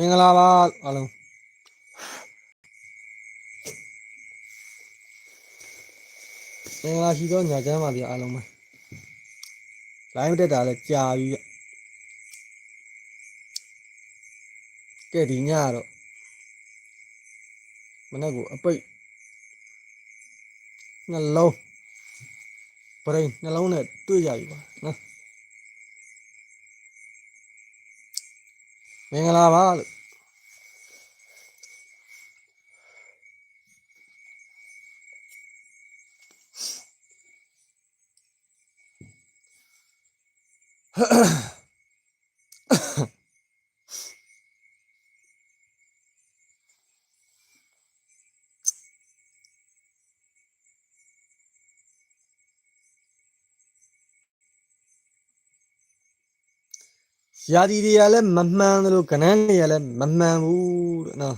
မင်္ဂလာပါအားလုံးမင်္ဂလာရှိသောညချမ်းပါဗျာအားလုံးပဲလိုင်းတက်တာလဲကြာပြီဗျကဲဒီညကတော့မနေ့ကအပိတ်နှလုံးပရိန်နှလုံးနဲ့တွေ့ကြပြီပါနော် မင်္ဂလာပါလို့ရာ ဒီတွေကလည်းမမှန်သလိုကနန်းတွေကလည်းမမှန်ဘူးတဲ့နော်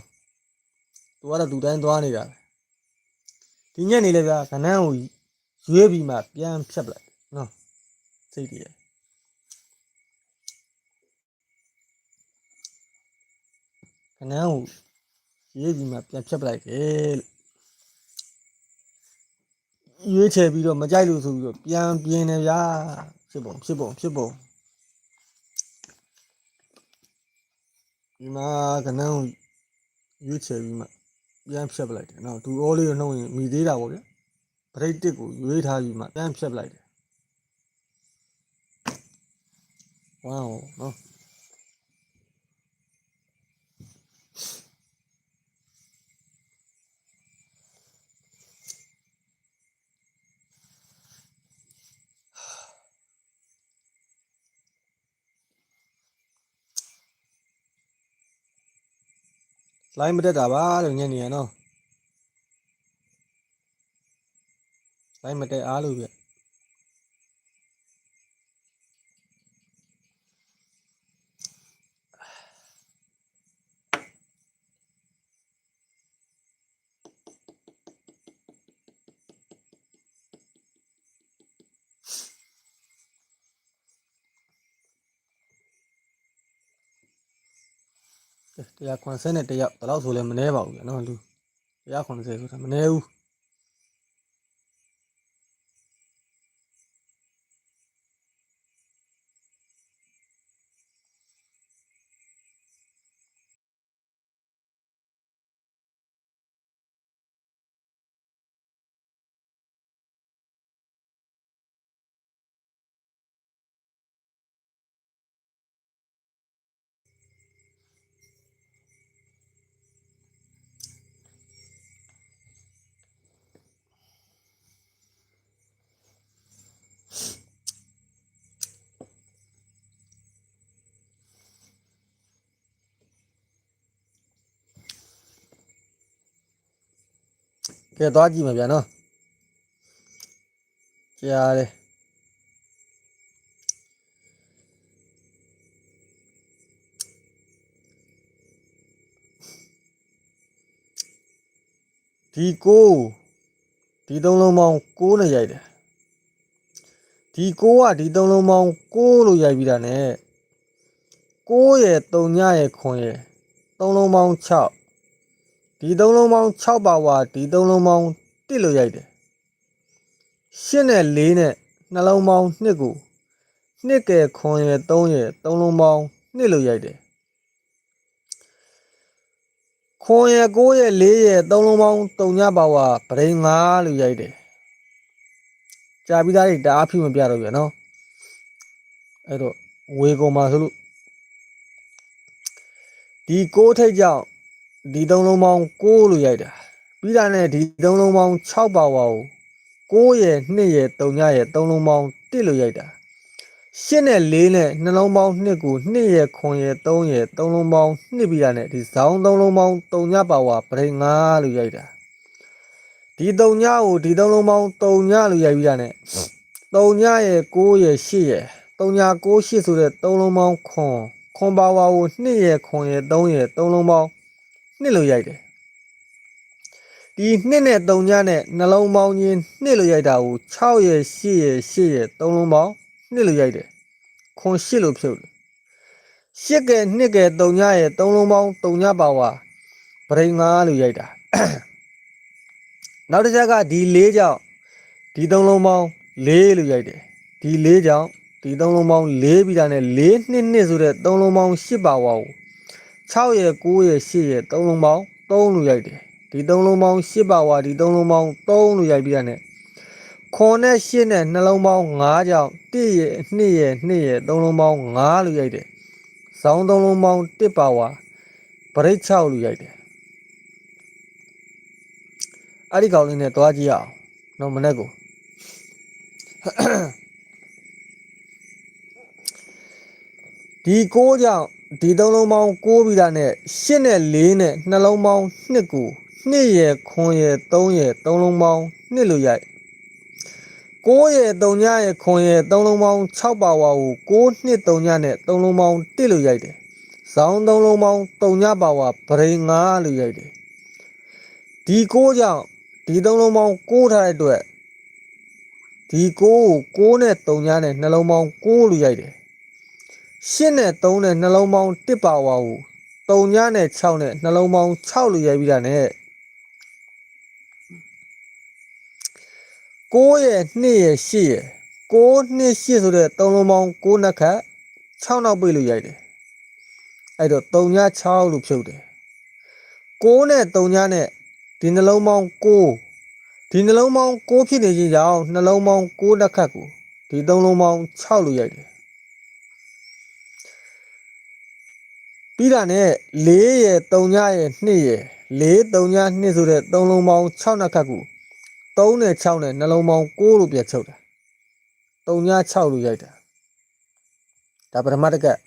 သူကတော့သူတိုင်းသွားနေတာပဲဒီညနေလေဗျာကနန်းကိုရွေးပြီးမှပြန်ဖြတ်ပလိုက်နော်စိတ်တည်းရဲ့ကနန်းကိုရွေးပြီးမှပြန်ဖြတ်ပလိုက်တယ်လို့ရွေးချယ်ပြီးတော့မကြိုက်လို့ဆိုပြီးတော့ပြန်ပြင်းနေဗျာဖြစ်ပုံဖြစ်ပုံဖြစ်ပုံ ဒီမှာကနန်းကိုရွေးချယ်ပြီးမှပြန်ဖြတ်ပလိုက်တယ်နော်သူအောလေးကိုနှုတ်ရင်မိသေးတာပေါ့ဗျပရိတ်တစ်ကိုရွေးထားပြီးမှပြန်ဖြတ်ပလိုက်တယ်ဝေါနော် လိုင်းမတက်တာပါလို့ညနေရနော်လိုင်းမတက်အားလို့ပြ 190နဲ့တယောက်ဒါလောက်ဆိုလည်းမနှဲပါဘူးဗျာနော်လူ190ဆိုတာမနှဲဘူး ကဲသွားကြည့်မှာဗျနော်ကြားတယ်ဒီကိုဒီသုံးလုံးပေါင်း6နဲ့ရိုက်တယ်ဒီကိုကဒီသုံးလုံးပေါင်း6လို့ရိုက်ပြီးတာ ਨੇ 6ရဲ့3ညရဲ့ခွန်ရဲ့သုံးလုံးပေါင်း6 ဒီသုံးလုံးပေါင်း6ပါဝါဒီသုံးလုံးပေါင်း1လို့ရိုက်တယ်8နဲ့4နဲ့နှလုံးပေါင်း2ကို2ကဲခွန်ရဲ့3ရဲ့သုံးလုံးပေါင်း2လို့ရိုက်တယ်ခွန်ရဲ့9ရဲ့4ရဲ့သုံးလုံးပေါင်း3ညပါဝါပရိန်5လို့ရိုက်တယ်ကြာပြီးသားတွေတအားဖြူမပြတော့ပြနော်အဲ့တော့ဝေကုန်ပါဆိုလို့ဒီ6ထိတ်ကြောင့် ဒီသုံးလုံးပေါင်း6လို့ရိုက်တာပြီးတာနဲ့ဒီသုံးလုံးပေါင်း6ပါဝါကို9ရဲ့2ရဲ့3ညရဲ့သုံးလုံးပေါင်း1လို့ရိုက်တာ8နဲ့4နဲ့နှလုံးပေါင်း2ကို2ရဲ့ခွန်ရဲ့3ရဲ့သုံးလုံးပေါင်း2ပြီးတာနဲ့ဒီဇောင်းသုံးလုံးပေါင်း3ညပါဝါပရိန်5လို့ရိုက်တာဒီ3ညကိုဒီသုံးလုံးပေါင်း3ညလို့ရိုက်ပြီးတာနဲ့3ညရဲ့9ရဲ့8ရဲ့3ည9 8ဆိုတဲ့သုံးလုံးပေါင်းခွန်ခွန်ပါဝါကို2ရဲ့ခွန်ရဲ့3ရဲ့သုံးလုံးပေါင်း 2လို့ရိုက်တယ်ဒီ2နဲ့3ညနဲ့နှလုံးပေါင်းချင်း2လို့ရိုက်တာကို6ရဲ့8ရဲ့8ရဲ့သုံးလုံးပေါင်း2လို့ရိုက်တယ်ခွန်8လို့ဖြုတ်တယ်ရှစ်ကဲနှစ်ကဲတုံညရဲ့သုံးလုံးပေါင်းတုံညပါဝါပရိငါလို့ရိုက်တာနောက်တစ်ချက်ကဒီ၄ကြောင့်ဒီသုံးလုံးပေါင်း၄လို့ရိုက်တယ်ဒီ၄ကြောင့်ဒီသုံးလုံးပေါင်း၄ပြီးတာနဲ့၄နှစ်နှစ်ဆိုတဲ့သုံးလုံးပေါင်း၈ပါဝါကို 6ရဲ့9ရဲ့10ရဲ့သုံးလုံးပေါင်း3လို့ရိုက်တယ်ဒီသုံးလုံးပေါင်း၈ပါဝါဒီသုံးလုံးပေါင်း3လို့ရိုက်ပြီးတာနဲ့ခွန်နဲ့ရှစ်နဲ့နှလုံးပေါင်း9ကြောင့်1ရဲ့2ရဲ့2ရဲ့သုံးလုံးပေါင်း9လို့ရိုက်တယ်ဇောင်းသုံးလုံးပေါင်း1ပါဝါပရိတ်6လို့ရိုက်တယ်အဲ့ဒီကောင်လေးနဲ့တွားကြည့်အောင်နော်မနေ့ကိုဒီ6ကြောင့် ဒီသုံးလုံးပေါင်း6ပြီးတာနဲ့8နဲ့4နဲ့နှလုံးပေါင်း2ကို2ရဲ့ခွန်ရဲ့3ရဲ့သုံးလုံးပေါင်း2လို့ရိုက်6ရဲ့3ညရဲ့ခွန်ရဲ့သုံးလုံးပေါင်း6ပါဝါကို6နှစ်3ညနဲ့သုံးလုံးပေါင်း1လို့ရိုက်တယ်။ဇောင်းသုံးလုံးပေါင်း3ညပါဝါဗရိန်9လို့ရိုက်တယ်။ဒီ6ကြောင့်ဒီသုံးလုံးပေါင်း6ထားတဲ့အတွက်ဒီ6ကို6နဲ့3ညနဲ့နှလုံးပေါင်း6လို့ရိုက်တယ်။ 8နဲ့3နဲ့နှလုံးပေါင်း1ပါဝါကို3ညနဲ့6နဲ့နှလုံးပေါင်း6လို့ရိုက်ပြီးတာနဲ့9ရဲ့2ရဲ့8ရဲ့9နှစ်8ဆိုတဲ့သုံးလုံးပေါင်း9နှစ်ခတ်6နောက်ပိတ်လို့ရိုက်တယ်အဲ့တော့3ည6လို့ဖြုတ်တယ်9နဲ့3ညနဲ့ဒီနှလုံးပေါင်း9ဒီနှလုံးပေါင်း9ဖြစ်နေခြင်းကြောင့်နှလုံးပေါင်း9နှစ်ခတ်ကိုဒီသုံးလုံးပေါင်း6လို့ရိုက်တယ် ပြီးတာနဲ့4ရဲ့3ညရဲ့2ရဲ့4 3ည2ဆိုတဲ့သုံးလုံးပေါင်း6နှစ်ခတ်ကို3နဲ့6နဲ့နှလုံးပေါင်း6လို့ပြတ်ချုပ်တာ3ည6လို့ရိုက်တာဒါပထမတစ်ကက်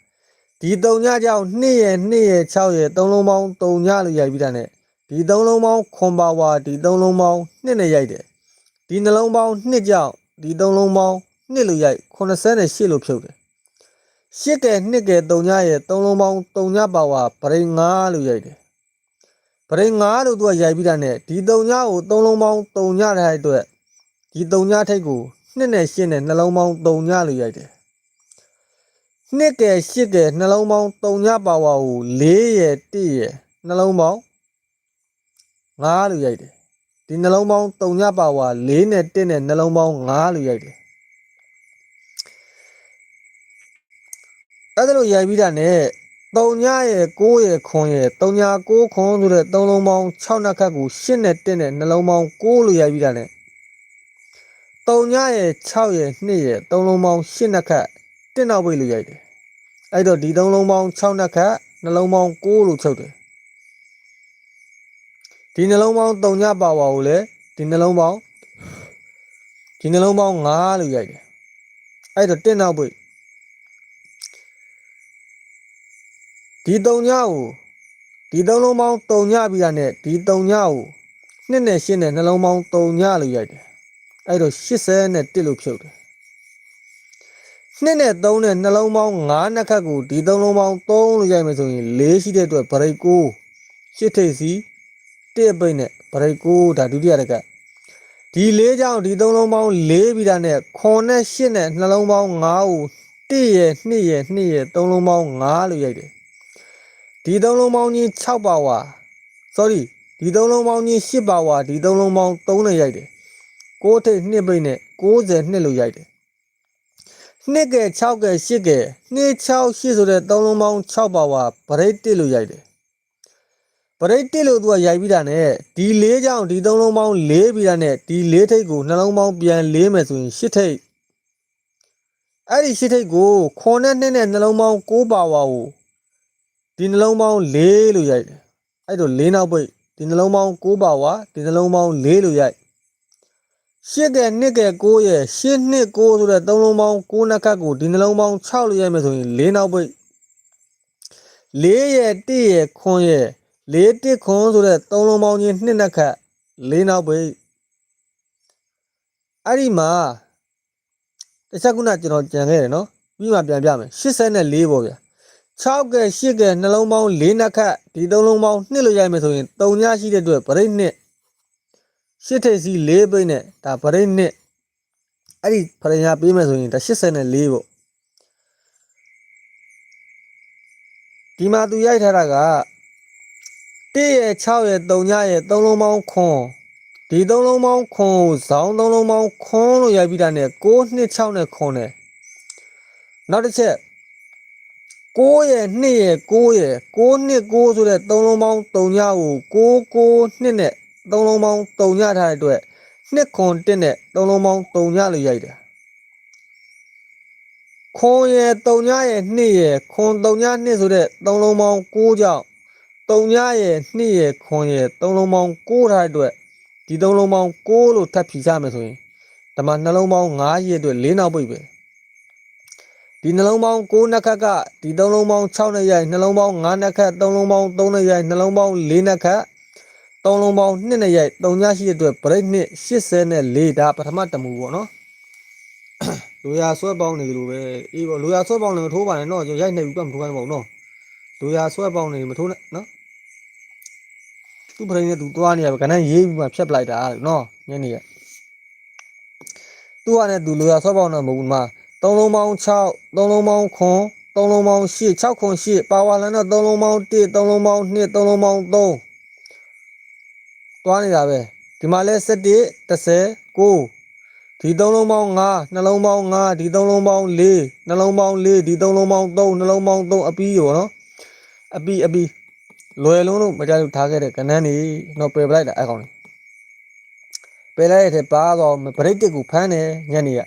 ဒီ3ညကြောင့်2ရဲ့2ရဲ့6ရဲ့3လုံးပေါင်း3ညလို့ရိုက်ပြီးတာနဲ့ဒီ3လုံးပေါင်းခွန်ပါဝါဒီ3လုံးပေါင်း2နဲ့ရိုက်တယ်ဒီနှလုံးပေါင်း2ကြောင့်ဒီ3လုံးပေါင်း2လို့ရိုက်88လို့ဖြုတ်တယ် ရှစ်ကဲနှစ်ကဲ3ညရဲ့3လုံးပေါင်း3ညပါဝါပရိ9လို့ရိုက်တယ်ပရိ9လို့သူကရိုက်ပြီးတာနဲ့ဒီ3ညကို3လုံးပေါင်း3ညတဲ့အတွက်ဒီ3ညထိတ်ကိုနှစ်နဲ့ရှစ်နဲ့နှလုံးပေါင်း3ညလို့ရိုက်တယ်နှစ်ကဲရှစ်ကဲနှလုံးပေါင်း3ညပါဝါကို4ရဲ့1ရဲ့နှလုံးပေါင်း9လို့ရိုက်တယ်ဒီနှလုံးပေါင်း3ညပါဝါ4နဲ့1နဲ့နှလုံးပေါင်း9လို့ရိုက်တယ် အဲ့ဒါလို့ရိုက်ပြီးတာနဲ့3ညရဲ့6ရဲ့ခွန်ရဲ့3ည6ခွန်ဆိုတဲ့3လုံးပေါင်း6နှစ်ခတ်ကို8နဲ့1နဲ့နှလုံးပေါင်း6လို့ရိုက်ပြီးတာနဲ့3ညရဲ့6ရဲ့2ရဲ့3လုံးပေါင်း8နှစ်ခတ်1နောက်ပိတ်လို့ရိုက်တယ်အဲ့တော့ဒီ3လုံးပေါင်း6နှစ်ခတ်နှလုံးပေါင်း6လို့ချုပ်တယ်ဒီနှလုံးပေါင်း3ညပါဝါကိုလည်းဒီနှလုံးပေါင်းဒီနှလုံးပေါင်း9လို့ရိုက်တယ်အဲ့တော့1နောက်ပိတ် ဒီ3ညကိုဒီ3လုံးပေါင်း3ညပြီးတာနဲ့ဒီ3ညကို2နဲ့8နဲ့နှလုံးပေါင်း3ညလို့ရိုက်တယ်အဲ့တော့80နဲ့1လို့ဖြုတ်တယ်2နဲ့3နဲ့နှလုံးပေါင်း9နှစ်ခတ်ကိုဒီ3လုံးပေါင်း3လို့ရိုက်မယ်ဆိုရင်4ရှိတဲ့အတွက်ဗရိတ်9 8ထိပ်စီ1ပိတ်နဲ့ဗရိတ်9ဒါဒုတိယတကတ်ဒီ၄ကြောင့်ဒီ3လုံးပေါင်း4ပြီးတာနဲ့9နဲ့8နဲ့နှလုံးပေါင်း9ကို1ရဲ့2ရဲ့2ရဲ့3လုံးပေါင်း9လို့ရိုက်တယ် ဒီသုံးလုံးပေါင်းကြီး6ပါဝါ sorry ဒီသုံးလုံးပေါင်းကြီး10ပါဝါဒီသုံးလုံးပေါင်း3နဲ့ရိုက်တယ်6ထိပ်2ပိတ်နဲ့60နှစ်လို့ရိုက်တယ်နှစ်ကဲ6ကဲ8ကဲ2 6 8ဆိုတဲ့သုံးလုံးပေါင်း6ပါဝါဗရိတ်1လို့ရိုက်တယ်ဗရိတ်1လို့သူကရိုက်ပြီးတာနဲ့ဒီ၄ကြောင့်ဒီသုံးလုံးပေါင်း4ပြီးတာနဲ့ဒီ၄ထိပ်ကိုနှလုံးပေါင်းပြန်၄မယ်ဆိုရင်8ထိပ်အဲ့ဒီ8ထိပ်ကိုခွန်နဲ့2နဲ့နှလုံးပေါင်း6ပါဝါကို ဒီနှလုံးပေါင်း၄လို့ရိုက်တယ်အဲ့တော့၄နောက်ပိတ်ဒီနှလုံးပေါင်း၉ပါဝါဒီနှလုံးပေါင်း၄လို့ရိုက်ရှစ်ကဲနှစ်ကဲ9ရဲ့ရှစ်နှစ်9ဆိုတဲ့သုံးလုံးပေါင်း9နှစ်ခတ်ကိုဒီနှလုံးပေါင်း6လို့ရိုက်မယ်ဆိုရင်၄နောက်ပိတ်၄ရဲ့1ရဲ့ခွန်ရဲ့၄တစ်ခွန်ဆိုတဲ့သုံးလုံးပေါင်းချင်းနှစ်နှစ်ခတ်၄နောက်ပိတ်အဲ့ဒီမှာတစ်ချက်ခုနကျွန်တော်ကြံခဲ့တယ်နော်ပြီးမှပြန်ပြမယ်84ပေါ့ဗျာ 6ကဲ8ကဲနှလုံးပေါင်း4နှစ်ခတ်ဒီသုံးလုံးပေါင်း2လို့ရိုက်မယ်ဆိုရင်3ညရှိတဲ့အတွက်ဗရိတ်နှစ်8ထိပ်စီ4ပိတ်နဲ့ဒါဗရိတ်နှစ်အဲ့ဒီဖရညာပေးမယ်ဆိုရင်ဒါ84ပေါ့ဒီမှာသူရိုက်ထားတာက1ရဲ့6ရဲ့3ညရဲ့3လုံးပေါင်းခွန်ဒီ3လုံးပေါင်းခွန်ကိုဇောင်း3လုံးပေါင်းခွန်လို့ရိုက်ပြီးတာနဲ့6 2 6နဲ့ခွန်တယ်နောက်တစ်ချက် 6ရဲ့2ရဲ့6ရဲ့6 2 6ဆိုတဲ့3လုံးပေါင်း3ညကို6 9 2နဲ့3လုံးပေါင်း3ညထားတဲ့အတွက်2ခွန်1နဲ့3လုံးပေါင်း3ညလို့ရိုက်တယ်ခွန်ရဲ့3ညရဲ့2ရဲ့ခွန်3ည2ဆိုတဲ့3လုံးပေါင်း6ကြောင့်3ညရဲ့2ရဲ့ခွန်ရဲ့3လုံးပေါင်း6ထားတဲ့အတွက်ဒီ3လုံးပေါင်း6လို့ထပ်ဖြီးကြမယ်ဆိုရင်ဒါမှနှလုံးပေါင်း9ရဲ့အတွက်၄နောက်ပိတ်ပဲ ဒီနှလုံးပေါင်း6နှစ်ခက်ကဒီ3လုံးပေါင်း6နဲ့ရိုက်နှလုံးပေါင်း9နှစ်ခက်3လုံးပေါင်း3နဲ့ရိုက်နှလုံးပေါင်း4နှစ်ခက်3လုံးပေါင်း2နဲ့ရိုက်3ညရှိတဲ့အတွက် break နှစ်84ဒါပထမတမူပေါ့နော်လိုရာဆွဲပေါင်းနေသလိုပဲအေးပေါ့လိုရာဆွဲပေါင်းနေမထိုးပါနဲ့တော့ရိုက်နေပြီတော့မထိုးခိုင်းပါဘူးနော်လိုရာဆွဲပေါင်းနေမထိုးနဲ့နော်သူ့ပရိနဲ့သူသွားနေရပဲကနန်းရေးပြီးမှဖြတ်ပလိုက်တာနော်ညနေရသူ့ကလည်းသူလိုရာဆွဲပေါင်းနေမဟုတ်ဘူးမှာ 3လုံးပေါင်း6 3လုံးပေါင်းခွန်3လုံးပေါင်း8 6ခွန်8ပါဝါလန်တော့3လုံးပေါင်း1 3လုံးပေါင်း2 3လုံးပေါင်း3သွားနေတာပဲဒီမှာလဲ7 10 9ဒီသုံးလုံးပေါင်း5နှလုံးပေါင်း5ဒီသုံးလုံးပေါင်း4နှလုံးပေါင်း4ဒီသုံးလုံးပေါင်း3နှလုံးပေါင်း3အပီးရောနော်အပီးအပီးလွယ်လုံးလို့မကြလို့ထားခဲ့တဲ့ကနန်းနေတော့ပယ်ပလိုက်တာအဲ့ကောင်လေးပယ်လိုက်တဲ့ပါတော့ဗရိတ်တစ်ကိုဖမ်းတယ်ညနေက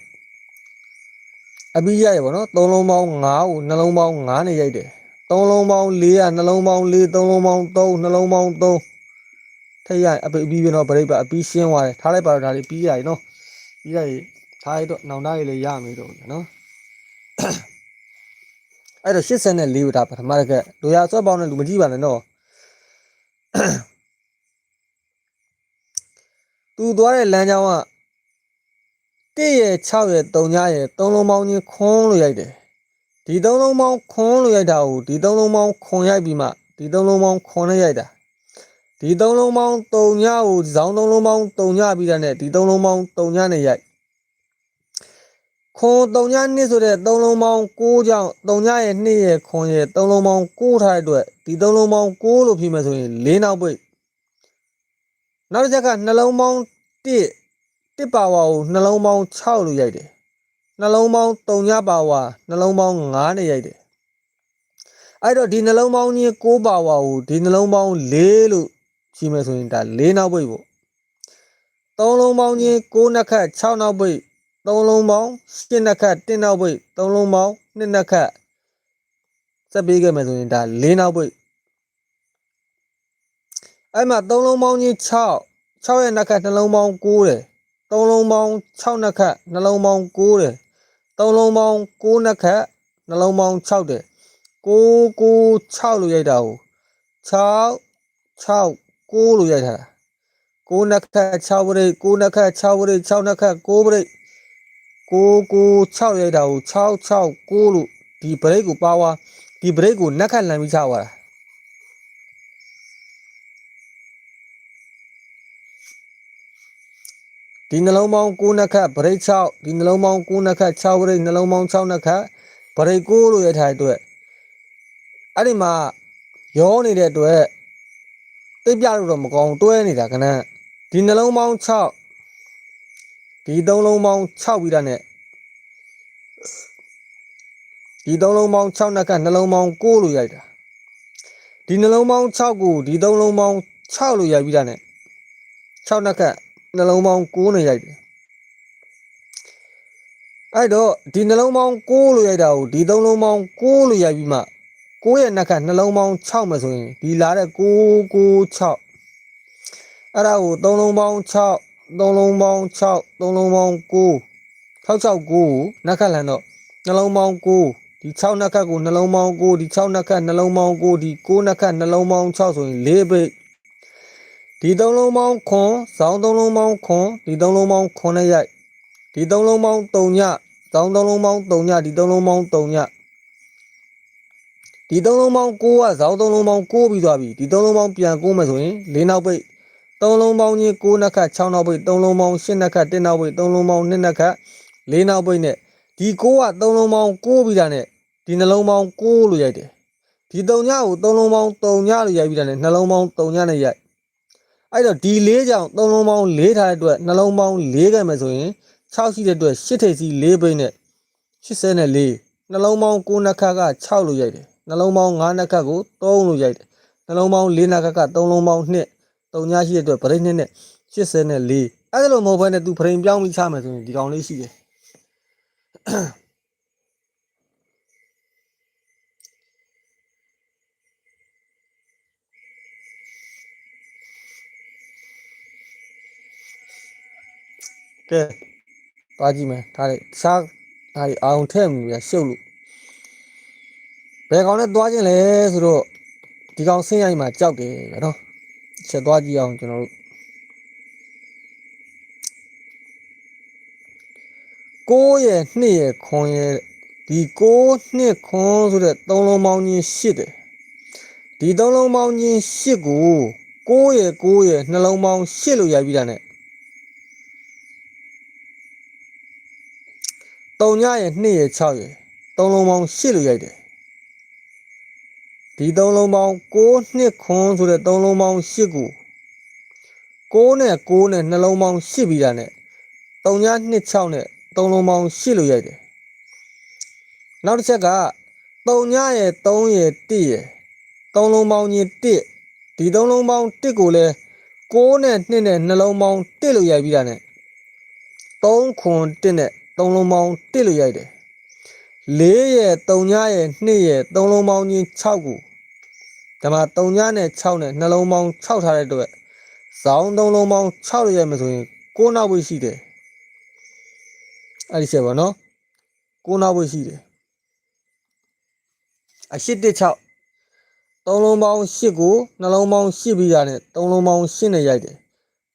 အပီးရရပါတော့သုံးလုံးပေါင်း5ကိုနှလုံးပေါင်း5နဲ့ရိုက်တယ်သုံးလုံးပေါင်း4ကနှလုံးပေါင်း4သုံးလုံးပေါင်း3နှလုံးပေါင်း3ထည့်ရအပီးပြီးပြီးတော့ဗရိတ်ပါအပီးရှင်းသွားတယ်ထားလိုက်ပါတော့ဒါလေးပြီးရည်နော်ပြီးရည်ထားရတော့နောင်တရည်လေးရမယ်တော့နော်အဲ့တော့84ကိုဒါပထမတစ်ခက်လူရဆွဲပေါင်းတဲ့လူမကြည့်ပါနဲ့နော်သူသွားတဲ့လမ်းကြောင်းက 1ရဲ့6ရဲ့3ညရဲ့3လုံးပေါင်းချင်းခွန်းလို့ရိုက်တယ်ဒီ3လုံးပေါင်းခွန်းလို့ရိုက်တာကိုဒီ3လုံးပေါင်းခွန်ရိုက်ပြီးမှဒီ3လုံးပေါင်းခွန်နဲ့ရိုက်တာဒီ3လုံးပေါင်း3ညကိုဇောင်း3လုံးပေါင်း3ညပြီးတာနဲ့ဒီ3လုံးပေါင်း3ညနဲ့ရိုက်ခွန်3ည2ဆိုတဲ့3လုံးပေါင်း6ကြောင့်3ညရဲ့2ရဲ့ခွန်ရဲ့3လုံးပေါင်း6ထားတဲ့အတွက်ဒီ3လုံးပေါင်း6လို့ဖြေမယ်ဆိုရင်၄နောက်ပိတ်နောက်တစ်ချက်ကနှလုံးပေါင်း1 1ပါဝါကိုနှလုံးပေါင်း6လို့ရိုက်တယ်နှလုံးပေါင်း3ညပါဝါနှလုံးပေါင်း9နဲ့ရိုက်တယ်အဲ့တော့ဒီနှလုံးပေါင်းကြီး6ပါဝါကိုဒီနှလုံးပေါင်း4လို့ဖြေမယ်ဆိုရင်ဒါ၄နောက်ပိတ်ပေါ့သုံးလုံးပေါင်းချင်း6နှစ်ခတ်6နောက်ပိတ်သုံးလုံးပေါင်း7နှစ်ခတ်1နောက်ပိတ်သုံးလုံးပေါင်း2နှစ်ခတ်စက်ပေးခဲ့မယ်ဆိုရင်ဒါ၄နောက်ပိတ်အဲ့မှာသုံးလုံးပေါင်းချင်း6 6ရဲ့နှစ်ခတ်နှလုံးပေါင်း9တယ် သုံးလုံးပေါင်း6နှစ်ခတ်နှလုံးပေါင်း9တယ်သုံးလုံးပေါင်း9နှစ်ခတ်နှလုံးပေါင်း6တယ်9 9 6လို့ရိုက်တာကို6 6 6လို့ရိုက်ထားတာ9နှစ်ခတ်6ပရိတ်9နှစ်ခတ်6ပရိတ်6နှစ်ခတ်9ပရိတ်9 9 6ရိုက်တာကို6 6 9လို့ဒီပရိတ်ကိုပါဝါဒီပရိတ်ကိုနှက်ခတ်လမ်းပြီးချသွားတာ ဒီနှလုံးပေါင်း9နှစ်ခတ်ပရိတ်6ဒီနှလုံးပေါင်း9နှစ်ခတ်6ပရိတ်နှလုံးပေါင်း6နှစ်ခတ်ပရိတ်9လို့ရိုက်ထားတဲ့အတွက်အဲ့ဒီမှာရောနေတဲ့အတွက်တိတ်ပြလို့တော့မကောင်းတွဲနေတာကနန်းဒီနှလုံးပေါင်း6ဒီသုံးလုံးပေါင်း6ပြီးတာနဲ့ဒီသုံးလုံးပေါင်း6နှစ်ကနှလုံးပေါင်း9လို့ရိုက်တာဒီနှလုံးပေါင်း6ကိုဒီသုံးလုံးပေါင်း6လို့ရိုက်ပြီးတာနဲ့6နှစ်က နှလုံးပေါင်း9နဲ့ရိုက်တယ်အဲ့တော့ဒီနှလုံးပေါင်း6လို့ရိုက်တာကိုဒီသုံးလုံးပေါင်း6လို့ရိုက်ပြီးမှ6ရဲ့နှက်ခတ်နှလုံးပေါင်း6မယ်ဆိုရင်ဒီလာတဲ့6 6 6အဲ့ဒါကို3လုံးပေါင်း6 3လုံးပေါင်း6 3လုံးပေါင်း9 6 6 9ကိုနှက်ခတ်လန်တော့နှလုံးပေါင်း9ဒီ6နှက်ခတ်ကိုနှလုံးပေါင်း9ဒီ6နှက်ခတ်နှလုံးပေါင်း9ဒီ9နှက်ခတ်နှလုံးပေါင်း6ဆိုရင်4ပိတ် ဒီ3လုံးပေါင်းခွန်ဇောင်း3လုံးပေါင်းခွန်ဒီ3လုံးပေါင်းခွန်နဲ့ရိုက်ဒီ3လုံးပေါင်း3ညဇောင်း3လုံးပေါင်း3ညဒီ3လုံးပေါင်း3ညဒီသုံးလုံးပေါင်း6ကဇောင်းသုံးလုံးပေါင်း6ပြီးသွားပြီဒီသုံးလုံးပေါင်းပြန်6မယ်ဆိုရင်၄နောက်ပိတ်သုံးလုံးပေါင်းချင်း6နှစ်ခတ်6နောက်ပိတ်သုံးလုံးပေါင်း8နှစ်ခတ်1နောက်ပိတ်သုံးလုံးပေါင်း2နှစ်ခတ်၄နောက်ပိတ်နဲ့ဒီ6ကသုံးလုံးပေါင်း6ပြီးတာနဲ့ဒီနှလုံးပေါင်း6လို့ရိုက်တယ်ဒီတုံညကိုသုံးလုံးပေါင်းတုံညလို့ရိုက်ပြီးတာနဲ့နှလုံးပေါင်းတုံညနဲ့ရိုက် အဲ့တော့ဒီ၄ကြောင့်သုံးလုံးပေါင်း၄ထားတဲ့အတွက်နှလုံးပေါင်း၄ခဲ့မယ်ဆိုရင်6ရှိတဲ့အတွက်8ထိပ်စီ၄ဘိန်းနဲ့84နှလုံးပေါင်း9နှက်ခတ်က6လို့ရိုက်တယ်နှလုံးပေါင်း9နှက်ခတ်ကို3လို့ရိုက်တယ်နှလုံးပေါင်း4နှက်ခတ်က3လုံးပေါင်း2တုံညရှိတဲ့အတွက်ဗရိတ်နှစ်နဲ့84အဲ့ဒါလိုမဟုတ်ဘဲနဲ့ तू ဖရိန်ပြောင်းပြီးချမယ်ဆိုရင်ဒီကောင်လေးရှိတယ် ကဲသွားကြည့်မယ်ဒါလေးတခြားဒါလေးအာုံထည့်မှုရရှုပ်လို့ဘယ်ကောင်နဲ့သွားခြင်းလဲဆိုတော့ဒီကောင်ဆင်းရိုက်မှာကြောက်တယ်ပဲနော်ချက်သွားကြည့်အောင်ကျွန်တော်တို့ကိုးရဲ့နှစ်ရဲ့ခွန်ရဲ့ဒီကိုးနှစ်ခွန်ဆိုတဲ့သုံးလုံးပေါင်းချင်းရှစ်တယ်ဒီသုံးလုံးပေါင်းချင်းရှစ်ကိုကိုးရဲ့ကိုးရဲ့နှလုံးပေါင်းရှစ်လို့ရိုက်ပြီးတာ ਨੇ တုံညရဲ့2ရဲ့6ရဲ့သုံးလုံးပေါင်း8လို့ရိုက်တယ်ဒီသုံးလုံးပေါင်း6နှစ်ခွန်းဆိုတဲ့သုံးလုံးပေါင်း8ကို6နဲ့6နဲ့နှလုံးပေါင်း8ပြီးတာနဲ့တုံည2 6နဲ့သုံးလုံးပေါင်း8လို့ရိုက်တယ်နောက်တစ်ချက်ကတုံညရဲ့3ရဲ့1ရဲ့သုံးလုံးပေါင်းချင်း1ဒီသုံးလုံးပေါင်း1ကိုလည်း6နဲ့2နဲ့နှလုံးပေါင်း1လို့ရိုက်ပြီးတာနဲ့3ခွန်1နဲ့ သုံးလုံးပေါင်း1လို့ရိုက်တယ်4ရဲ့3ညရဲ့2ရဲ့သုံးလုံးပေါင်းချင်း6ကိုဒါမှ3ညနဲ့6နဲ့နှလုံးပေါင်း6ထားတဲ့အတွက်ဇောင်းသုံးလုံးပေါင်း6လို့ရိုက်မှဆိုရင်9နောက်ဝိရှိတယ်အဲ့ဒီချက်ပါနော်9နောက်ဝိရှိတယ်အရှိ1 6သုံးလုံးပေါင်း8ကိုနှလုံးပေါင်း8ပြီးတာနဲ့သုံးလုံးပေါင်း8နဲ့ရိုက်တယ်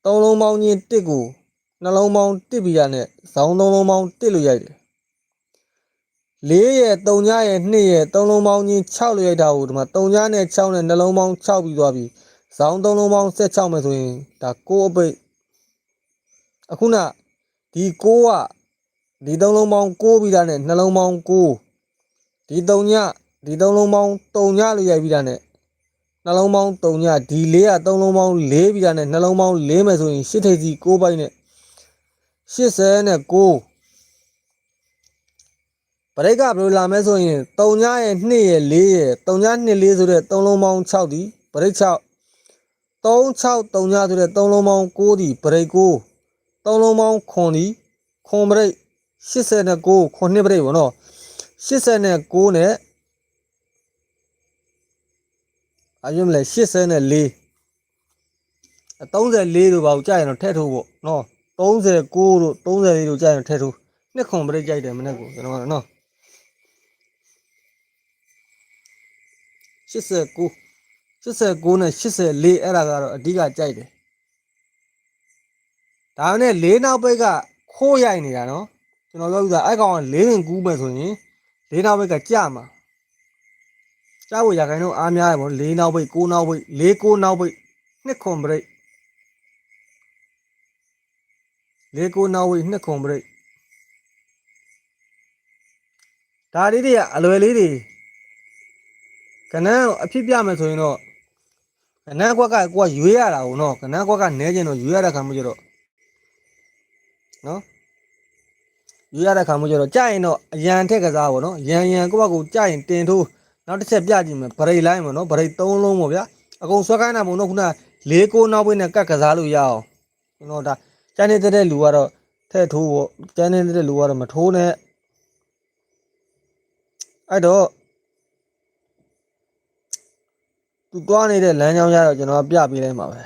သုံးလုံးပေါင်းချင်း1ကို နှလုံးပေါင်း1ပြီးတာနဲ့ဇောင်းသုံးလုံးပေါင်း1လို့ရိုက်တယ်၄ရဲ့3ညရဲ့2ရဲ့3လုံးပေါင်းချင်း6လို့ရိုက်တာကိုဒီမှာ3ညနဲ့6နဲ့နှလုံးပေါင်း6ပြီးသွားပြီဇောင်း3လုံးပေါင်း16မယ်ဆိုရင်ဒါ6အပိတ်အခုနဒီ6ကဒီ3လုံးပေါင်း6ပြီးတာနဲ့နှလုံးပေါင်း6ဒီ3ညဒီ3လုံးပေါင်း3ညလို့ရိုက်ပြီးတာနဲ့နှလုံးပေါင်း3ညဒီ4က3လုံးပေါင်း4ပြီးတာနဲ့နှလုံးပေါင်း4မယ်ဆိုရင်8ထိပ်စီ6ပိုက်နဲ့ 89ပရိတ်ကဘယ်လိုလာမဲဆိုရင်3ညရဲ့2ရဲ့4ရဲ့3ည2 4ဆိုတဲ့3လုံးပေါင်း6ဒီပရိတ်6 36 3ညဆိုတဲ့3လုံးပေါင်း9ဒီပရိတ်9 3လုံးပေါင်းခွန်ဒီခွန်ပရိတ်89ခွန်နှစ်ပရိတ်ဗောနော်89နဲ့အရင်မလဲ84 34တို့ပါကိုကြာရင်တော့ထည့်ထိုးပေါ့နော် 39တို့34တို့ကြာရင်ထည့်ထိုးနှစ်ခွန်ပရိတ်ကြိုက်တယ်မနေ့ကကျွန်တော်ကနော်89 89နဲ့84အဲ့ဒါကတော့အဓိကကြိုက်တယ်ဒါနဲ့၄နောက်ပိတ်ကခိုးရိုက်နေတာနော်ကျွန်တော်ပြောပြတာအဲ့ကောင်က၄ရင်ကူးမယ်ဆိုရင်၄နောက်ပိတ်ကကြာမှာကြာဖို့ရခိုင်တော့အားများရပေါ့၄နောက်ပိတ်9နောက်ပိတ်၄9နောက်ပိတ်နှစ်ခွန်ပရိတ် ၄9နောက်ပိတ်နှစ်ခွန်ပရိတ်ဒါလေးတွေကအလွယ်လေးတွေကနန်းအဖြစ်ပြမယ်ဆိုရင်တော့ကနန်းကွက်ကကိုကရွေးရတာကိုနော်ကနန်းကွက်ကနဲကျင်တော့ရွေးရတဲ့ခါမှကျတော့နော်ရွေးရတဲ့ခါမှကျတော့ကြာရင်တော့အရန်ထက်ကစားပေါ့နော်ရန်ရန်ကိုကကိုကြာရင်တင်ထိုးနောက်တစ်ချက်ပြကြည့်မယ်ဗရိတ်လိုင်းပေါ့နော်ဗရိတ်၃လုံးပေါ့ဗျာအကုန်ဆွဲခိုင်းတာပေါ့နော်ခုန၄ကိုနောက်ပိတ်နဲ့ကတ်ကစားလို့ရအောင်ကျွန်တော်ဒါ ကျန်နေတဲ့လူကတော့ထဲ့ထိုးပေါ့ကျန်နေတဲ့လူကတော့မထိုးနဲ့အဲ့တော့သူသွားနေတဲ့လမ်းကြောင်းရတော့ကျွန်တော်ပြပေးလိုက်မှာပဲ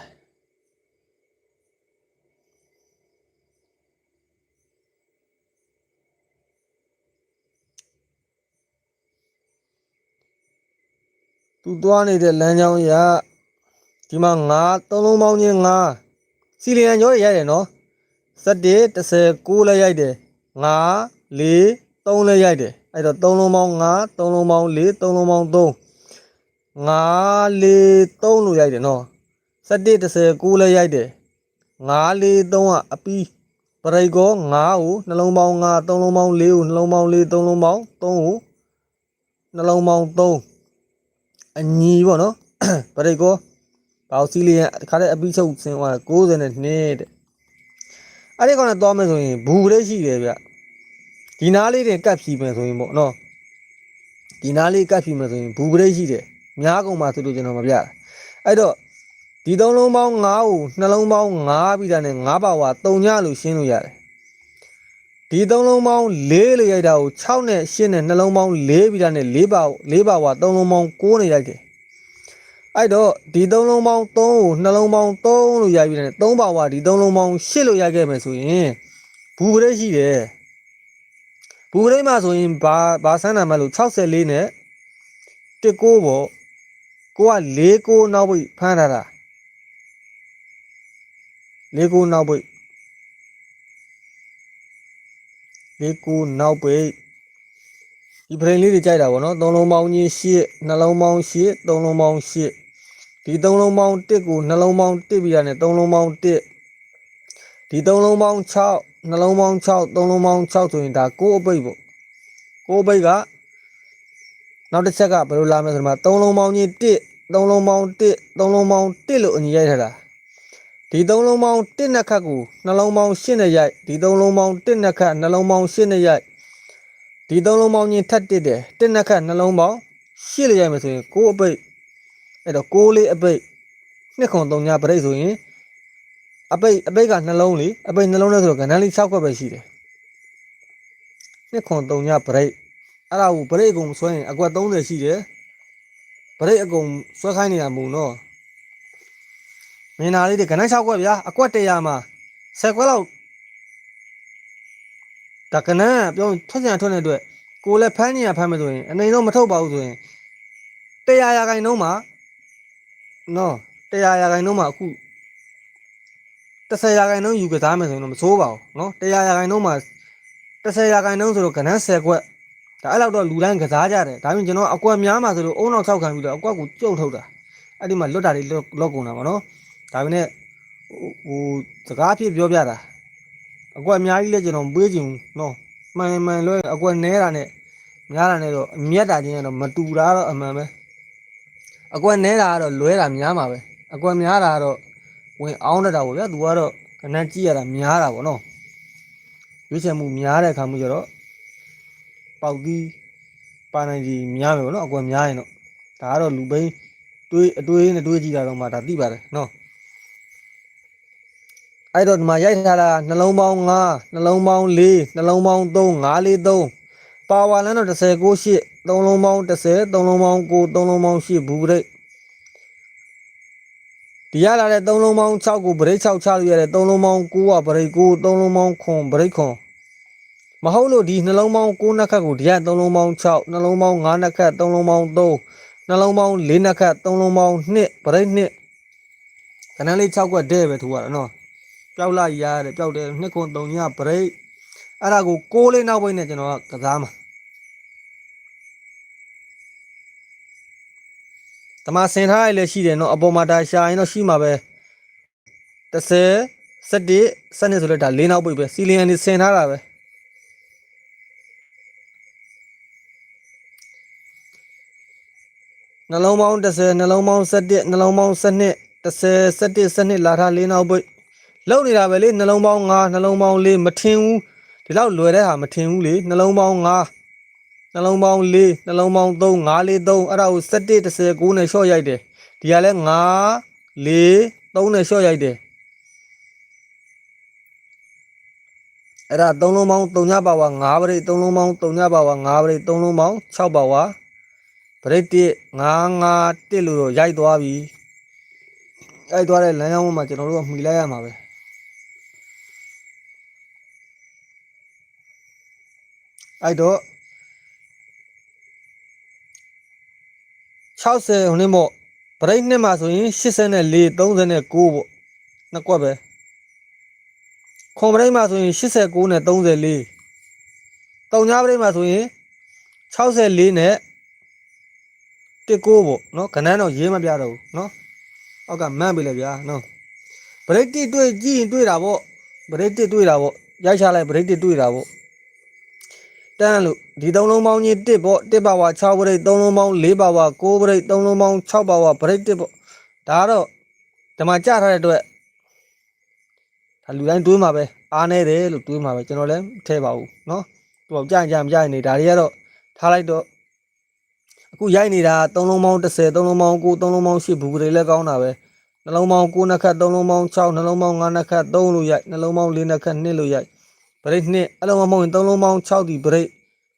သူသွားနေတဲ့လမ်းကြောင်းရဒီမှာငါးသုံးလုံးပေါင်းချင်းငါးစီလီယန်ကျော်ရိုက်တယ်နော် 7 19လည်းရိုက်တယ်ငါး4 3လည်းရိုက်တယ်အဲ့တော့သုံးလုံးပေါင်းငါးသုံးလုံးပေါင်း4သုံးလုံးပေါင်း3 9 4 3လို့ရိုက်တယ်နော်7 19လည်းရိုက်တယ်9 4 3ကအပီးပရိတ်ကော9ကိုနှလုံးပေါင်း9 3လုံးပေါင်း4ကိုနှလုံးပေါင်း4 3လုံးပေါင်း3ကိုနှလုံးပေါင်း3အညီပေါ့နော်ပရိတ်ကောဘောက်စီလီယန်တခါတည်းအပိချုပ်ဆင်းသွား60နဲ့နှစ်တဲ့ အဲ့ဒီကောင်နဲ့သွားမယ်ဆိုရင်ဘူပရိတ်ရှိတယ်ဗျဒီနားလေးတွေကတ်ဖြီးမယ်ဆိုရင်ပေါ့နော်ဒီနားလေးကတ်ဖြီးမယ်ဆိုရင်ဘူပရိတ်ရှိတယ်များကုန်ပါဆိုလို့ကျွန်တော်မပြတာအဲ့တော့ဒီသုံးလုံးပေါင်း9ကိုနှလုံးပေါင်း9ပြီးတာနဲ့9ပါဝါ3ညလို့ရှင်းလို့ရတယ်ဒီသုံးလုံးပေါင်း4လို့ရိုက်တာကို6နဲ့8နဲ့နှလုံးပေါင်း4ပြီးတာနဲ့4ပါ4ပါဝါ3လုံးပေါင်း9နဲ့ရိုက်တယ် အဲ့တော့ဒီသုံးလုံးပေါင်း3ကိုနှလုံးပေါင်း3လို့ရိုက်ပြီးတယ်3ပါဝါဒီသုံးလုံးပေါင်း8လို့ရိုက်ခဲ့မယ်ဆိုရင်ဘူပရိတ်ရှိတယ်ဘူပရိတ်မှာဆိုရင်ဘာဘာဆန်းနာမလို့64နဲ့19ပေါ့ကိုက4ကိုနောက်ပြီးဖမ်းထားတာ4ကိုနောက်ပြီး4ကိုနောက်ပြီးဒီဖရင်လေးတွေကြိုက်တာဗောနော်သုံးလုံးပေါင်းကြီး8နှလုံးပေါင်း8သုံးလုံးပေါင်း8 ဒီသုံးလုံးပေါင်း1ကိုနှလုံးပေါင်း1ပြီးတာနဲ့သုံးလုံးပေါင်း1ဒီသုံးလုံးပေါင်း6နှလုံးပေါင်း6သုံးလုံးပေါင်း6ဆိုရင်ဒါကိုအပိတ်ပေါ့ကိုအပိတ်ကနောက်တစ်ချက်ကဘယ်လိုလာမလဲဆိုတော့သုံးလုံးပေါင်းကြီး1သုံးလုံးပေါင်း1သုံးလုံးပေါင်း1လို့အညီရိုက်ထားတာဒီသုံးလုံးပေါင်း1နှစ်ခတ်ကိုနှလုံးပေါင်း8နဲ့ရိုက်ဒီသုံးလုံးပေါင်း1နှစ်ခတ်နှလုံးပေါင်း8နဲ့ရိုက်ဒီသုံးလုံးပေါင်းချင်းထပ်တစ်တယ်1နှစ်ခတ်နှလုံးပေါင်း8လို့ရိုက်မယ်ဆိုရင်ကိုအပိတ် အဲ့တော့ကိုလေးအပိတ်နှစ်ခွန်3ညပရိတ်ဆိုရင်အပိတ်အပိတ်ကနှလုံးလေအပိတ်နှလုံးနဲ့ဆိုတော့ကဏ္ဍလေး6ခွက်ပဲရှိတယ်နှစ်ခွန်3ညပရိတ်အဲ့ဒါကိုပရိတ်အကုန်ဆွဲရင်အကွက်30ရှိတယ်ပရိတ်အကုန်ဆွဲခိုင်းနေတာမဟုတ်နော်မင်းသားလေးတွေကဏ္ဍ6ခွက်ဗျာအကွက်100မှာ10ခွက်လောက်ဒါကဏ္ဍပြောထွက်ကြံထွက်နေတဲ့အတွက်ကိုလည်းဖမ်းနေရဖမ်းမယ်ဆိုရင်အနေတော့မထုတ်ပါဘူးဆိုရင်100ရာခိုင်နှုန်းမှာ နော်100ရာခိုင်နှုန်းမှာအခု10ရာခိုင်နှုန်းယူကစားမယ်ဆိုရင်တော့မစိုးပါဘူးနော်100ရာခိုင်နှုန်းမှာ10ရာခိုင်နှုန်းဆိုတော့ကဏ္ဍ10ခွက်ဒါအဲ့လောက်တော့လူတိုင်းကစားကြတယ်ဒါပြင်ကျွန်တော်အကွက်များမှာဆိုလို့အုံနောက်၆ခံပြီးတော့အကွက်ကိုကျုပ်ထုတ်တာအဲ့ဒီမှာလွတ်တာတွေလွတ်လွတ်ကုန်တာပါနော်ဒါပြင်နဲ့ဟိုစကားဖြစ်ပြောပြတာအကွက်အများကြီးလဲကျွန်တော်ပေးချင်ဘူးနော်မှန်မှန်လွဲအကွက်နဲတာနဲ့များတာနဲ့တော့အမျက်တာချင်းကတော့မတူတာတော့အမှန်ပဲ အကွက်နဲတာကတော့လွဲတာများမှာပဲအကွက်များတာကတော့ဝင်အောင်းတတ်တာပေါ့ဗျာသူကတော့ခဏကြည့်ရတာများတာပေါ့နော်ရွေးချယ်မှုများတဲ့အခါမျိုးကျတော့ပေါက်သီးပါနိုင်ကြီးများမယ်ပေါ့နော်အကွက်များရင်တော့ဒါကတော့လူပိန်းတွေးအတွေးနဲ့တွေးကြည့်တာတော့မှဒါသိပါတယ်နော်အဲ့တော့ဒီမှာရိုက်ထားတာနှလုံးပေါင်း5နှလုံးပေါင်း4နှလုံးပေါင်း3 5 4 3ပါဝါလန်းတော့30 98 3လုံးပေါင်း30 3လုံးပေါင်း9 3လုံးပေါင်း8ဘူးပရိတ်ဒီရလာတဲ့3လုံးပေါင်း6ကိုပရိတ်6ချလို့ရတဲ့3လုံးပေါင်း9ကပရိတ်9 3လုံးပေါင်းခွန်ပရိတ်ခွန်မဟုတ်လို့ဒီနှလုံးပေါင်း9နှစ်ခတ်ကိုဒီက3လုံးပေါင်း6နှလုံးပေါင်း5နှစ်ခတ်3လုံးပေါင်း3နှလုံးပေါင်း4နှစ်ခတ်3လုံးပေါင်း2ပရိတ်2ခဏလေး6ခွက်တဲ့ပဲထိုးရတာနော်ပျောက်လိုက်ရတယ်ပျောက်တယ်နှစ်ခွန်3ညပရိတ်အဲ့ဒါကို6လေးနောက်ပိုင်းနဲ့ကျွန်တော်ကကစားမှာ တမဆင်ထားရလည်းရှိတယ်နော်အပေါ်မှာဒါရှာရင်တော့ရှိမှာပဲ30 17 12ဆိုလဲဒါ၄နောက်ပိတ်ပဲစီလီယန်နေဆင်ထားတာပဲနှလုံးပေါင်း30နှလုံးပေါင်း17နှလုံးပေါင်း12 30 17 12လာထား၄နောက်ပိတ်လုံနေတာပဲလေနှလုံးပေါင်း5နှလုံးပေါင်း4မထင်ဘူးဒီလောက်လွယ်တဲ့ဟာမထင်ဘူးလေနှလုံးပေါင်း5 နှလုံးပေါင်း4နှလုံးပေါင်း3 5 4 3အဲ့ဒါကို17 19နဲ့ရှော့ရိုက်တယ်ဒီကလည်း5 4 3နဲ့ရှော့ရိုက်တယ်အဲ့ဒါ3လုံးပေါင်း3ညပါဝါ5ပရိတ်3လုံးပေါင်း3ညပါဝါ5ပရိတ်3လုံးပေါင်း6ပါဝါပရိတ်1 5 5 1လို့တော့ရိုက်သွားပြီရိုက်သွားတဲ့လမ်းကြောင်းပေါ်မှာကျွန်တော်တို့ကမှီလိုက်ရမှာပဲအဲ့တော့ 60ဟိုနေ့မို့ဗရိတ်နှစ်မှာဆိုရင်84 39ပေါ့နှစ်ကွက်ပဲခွန်ဗရိတ်မှာဆိုရင်89နဲ့34တောင်ညာဗရိတ်မှာဆိုရင်64နဲ့19ပေါ့နော်ခဏန်းတော့ရေးမပြတော့ဘူးနော်အောက်ကမန့်ပြီလေဗျာနော်ဗရိတ်တစ်တွေ့ကြည့်ရင်တွေ့တာပေါ့ဗရိတ်တစ်တွေ့တာပေါ့ရိုက်ချလိုက်ဗရိတ်တစ်တွေ့တာပေါ့ တန်းလို့ဒီသုံးလုံးပေါင်းကြီး1ပေါ့1ပါဝါ6ပရိတ်သုံးလုံးပေါင်း4ပါဝါ9ပရိတ်သုံးလုံးပေါင်း6ပါဝါပရိတ်1ပေါ့ဒါကတော့ဒီမှာကြားထားတဲ့အတွက်ဒါလူတိုင်းတွေးမှာပဲအားနေတယ်လို့တွေးမှာပဲကျွန်တော်လည်းမထဲပါဘူးเนาะသူကကြာကြာမကြာနေဒါတွေကတော့ထားလိုက်တော့အခုရိုက်နေတာသုံးလုံးပေါင်း30သုံးလုံးပေါင်း9သုံးလုံးပေါင်း10ဘူးတွေလည်းကောင်းတာပဲနှလုံးပေါင်း9နှစ်ခတ်သုံးလုံးပေါင်း6နှလုံးပေါင်း9နှစ်ခတ်3လို့ရိုက်နှလုံးပေါင်း4နှစ်ခတ်2လို့ရိုက် ပရိတ်2အဲ့လိုမဟုတ်ရင်သုံးလုံးပေါင်း6ဒီပရိတ်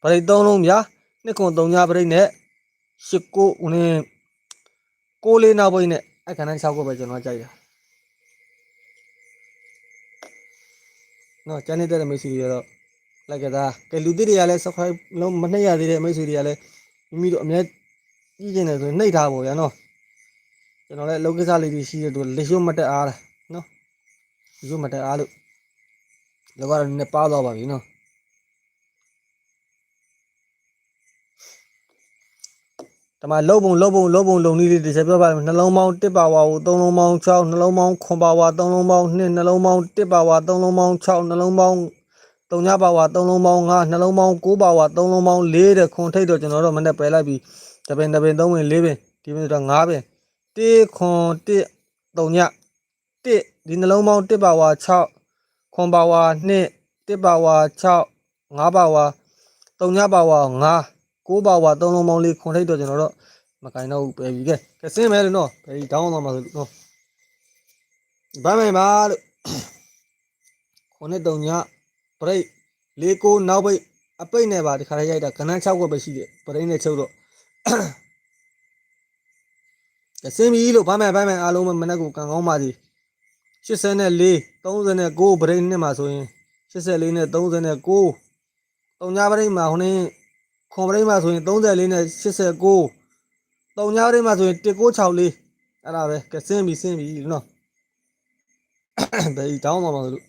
ပရိတ်3လုံးဗျာနှစ်ခွန်3ညပရိတ်နဲ့8 9ဦးနဲ့6လေးနောက်ပိတ်နဲ့အခန်းတိုင်း6ခုပဲကျွန်တော်ကြိုက်တာနော်ကျန်နေတဲ့မိတ်ဆွေတွေကတော့လိုက်ကစားကဲလူသစ်တွေကလည်း subscribe လုံးမနှိပ်ရသေးတဲ့မိတ်ဆွေတွေကလည်းမိမိတို့အမြဲကြီးကျင်တယ်ဆိုရင်နှိပ်ထားပါဗျာနော်ကျွန်တော်လည်းအလုပ်ကိစ္စလေးတွေရှိတဲ့အတွက်လက်ရုံမတက်အားတာနော်လက်ရုံမတက်အားလို့ လောကတော့နည်းနည်းပါသွားပါပြီနော်တမလုံးပုံလုံးပုံလုံးပုံလုံးနည်းလေးတစ်ချက်ပြောပါမယ်နှလုံးပေါင်း1ပါဝါကို3လုံးပေါင်း6နှလုံးပေါင်း9ပါဝါ3လုံးပေါင်း2နှလုံးပေါင်း1ပါဝါ3လုံးပေါင်း6နှလုံးပေါင်း3ညပါဝါ3လုံးပေါင်း5နှလုံးပေါင်း9ပါဝါ3လုံးပေါင်း4တဲ့ခွန်ထိတ်တော့ကျွန်တော်တို့မနေ့ပယ်လိုက်ပြီးတပင်တပင်3ပင်4ပင်ဒီပင်တော့5ပင်1ခွန်1 3ည1ဒီနှလုံးပေါင်း1ပါဝါ6 ခွန်ပါဝါ2 1ပါဝါ6 5ပါဝါ3ညပါဝါ5 9ပါဝါ3လုံးပေါင်းလေးခွန်ထိတ်တော့ကျွန်တော်တို့မကင်တော့ဘူးပဲပြီကဲကဲစင်းမယ်လို့နော်ဘယ်ဒီဒေါင်းသွားမှာဆိုလို့နော်ဘာမယ်ပါလို့ခွန်နဲ့3ညပရိတ်၄ကိုနောက်ပိတ်အပိတ်နဲ့ပါဒီခါလေးရိုက်တာကနန်း6ခွက်ပဲရှိတယ်ပရိတ်နဲ့ချုပ်တော့ကဲစင်းပြီလို့ဘာမယ်ဘာမယ်အားလုံးမနေ့ကကံကောင်းပါစီ 84 39ပရိတ်နဲ့မှာဆိုရင်84နဲ့39တုံညာပရိတ်မှာဟိုနေ့ခွန်ပရိတ်မှာဆိုရင်34နဲ့89တုံညာပရိတ်မှာဆိုရင်1964အဲ့ဒါပဲကဲစင်းပြီစင်းပြီနော်ဘယ်တောင်းသွားမှာလို့